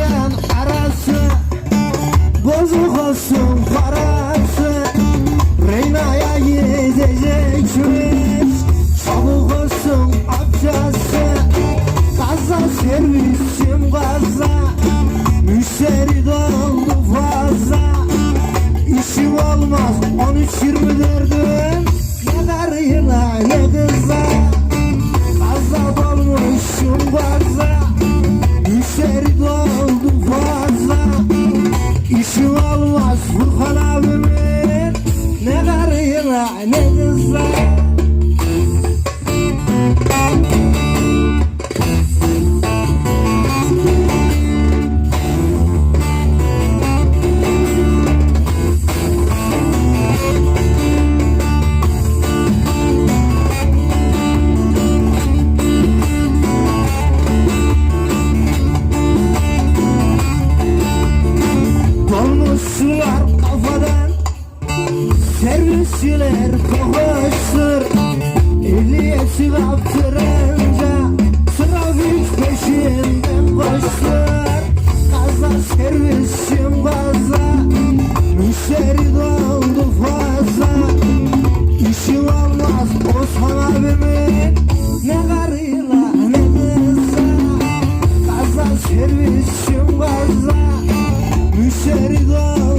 can arası Bozuk olsun parası. Reyna'ya gideceksiniz Çabuk olsun amcası. Gaza servisim gaza Müşteri doldu fazla. İşim olmaz 13-24 وخلاص من نغري معنى Servisçiler koştur Ehliyeti kaptırınca Trafik peşinden koştur Gaza servisçim gaza Müşteri doldu fazla. İşim olmaz Osman abimin Ne karıyla ne kızla. Gaza servisçim gaza Müşteri doldu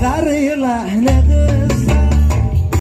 Sarıyla ne